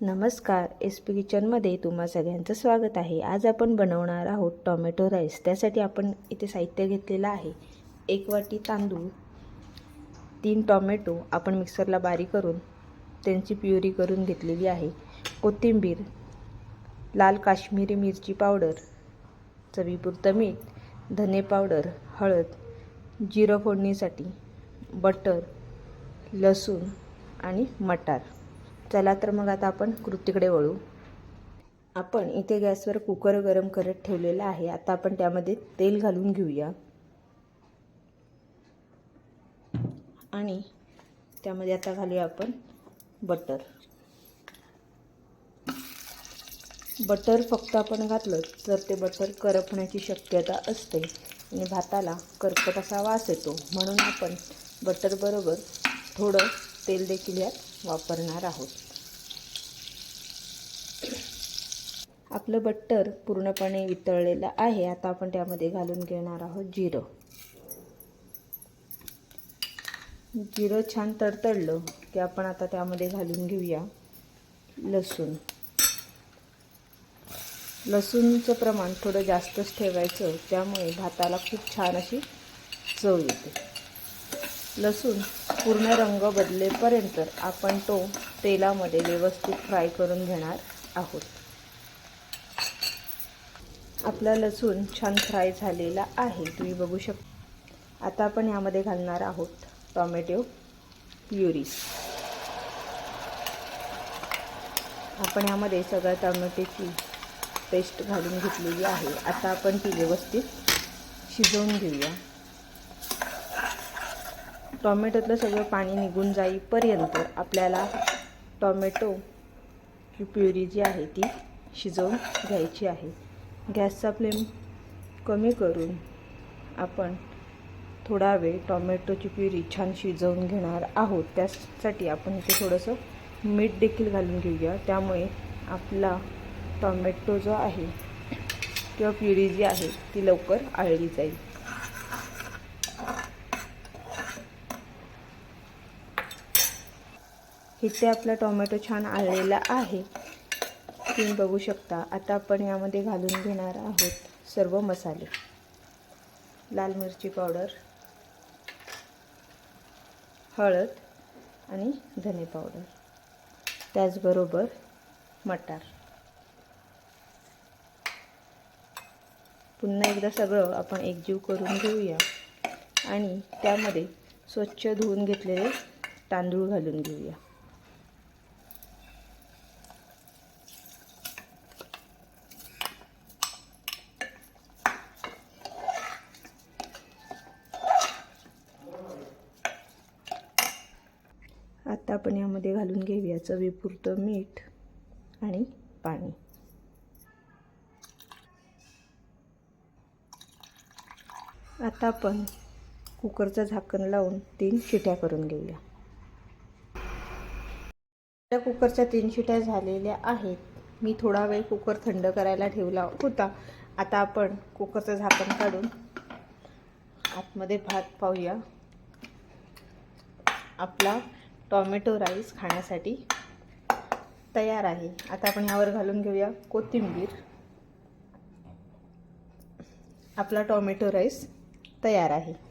नमस्कार S P किचनमध्ये तुम्हा सगळ्यांचं स्वागत आहे. आज आपण बनवणार आहोत टॉमॅटो राईस. त्यासाठी आपण इथे साहित्य घेतलेलं आहे. एक वाटी तांदूळ तीन टॉमॅटो आपण मिक्सरला बारीक करून त्यांची प्युरी करून घेतलेली आहे. कोथिंबीर लाल काश्मीरी मिरची पावडर चवीपुरतं मीठ धने पावडर हळद जिरं फोडणीसाठी बटर लसूण आणि मटार. चला तर मग आता आपण कृतीकडे वळू. आपण इथे गॅसवर कुकर गरम करत ठेवलेला आहे. आता आपण त्यामध्ये तेल घालून घेऊया. आणि त्यामध्ये आता घालूया आपण बटर. बटर फक्त आपण घातलं तर ते बटर करपण्याची शक्यता असते. आणि भाताला करपट असा वास येतो. म्हणून आपण बटरबरोबर थोडं तेल देखील यात वापरणार आहोत. आपलं बट्टर पूर्णपणे वितळलेलं आहे. आता आपण त्यामध्ये घालून घेणार आहोत जिरं. जिरं छान तडतडलं की आपण आता त्यामध्ये घालून घेऊया लसूण. लसूणचं प्रमाण थोडं जास्तच ठेवायचं त्यामुळे भाताला खूप छान अशी चव येते. लसूण पूर्ण रंग बदलेपर्यंत आपण तो तेलामध्ये व्यवस्थित फ्राय करून घेणार आहोत. आपला लसूण छान फ्राय झालेला आहे. तुम्ही बघू शकता आता आपण यामध्ये घालणार आहोत टॉमॅटो प्युरीस आपण यामध्ये सगळ्या टॉमॅटोची पेस्ट घालून घेतलेली आहे. आता आपण ती व्यवस्थित शिजवून घेऊया. टॉमॅटोतलं सगळं पाणी निघून जाईपर्यंत आपल्याला टॉमॅटोची प्युरी जी आहे ती शिजवून घ्यायची आहे. गॅसचा फ्लेम कमी करून आपण थोडा वेळ टॉमॅटोची प्युरी छान शिजवून घेणार आहोत. त्यासाठी आपण इथे थोडंसं मीठ देखील घालून घेऊया. त्यामुळे आपला टॉमॅटो जो आहे किंवा प्युरी जी आहे ती लवकर आळली जाईल. इथे आपला टोमॅटो छान आळलेला आहे. तुम्ही बघू शकता. आता आपण यामध्ये घालून घेणार आहोत सर्व मसाले. लाल मिरची पावडर हळद आणि धने पावडर. त्याचबरोबर मटार. पुन्हा एकदा सगळं आपण एकजीव करून घेऊया. आणि त्यामध्ये स्वच्छ धुवून घेतलेले तांदूळ घालून घेऊया. आता आपण यामध्ये घालून घेऊया चवीपुरतं मीठ आणि पाणी. आता आपण कुकरचं झाकण लावून तीन शिट्या करून घेऊया. त्या कुकरच्या तीन शिट्या झालेल्या आहेत. मी थोडा वेळ कुकर थंड करायला ठेवला होता. आता आपण कुकरचं झाकण काढून आतमध्ये भात पाहूया. आपला टॉमॅटो राईस खाण्यासाठी तयार आहे. आता आपण यावर घालून घेऊया कोथिंबीर. आपला टॉमॅटो राईस तयार आहे.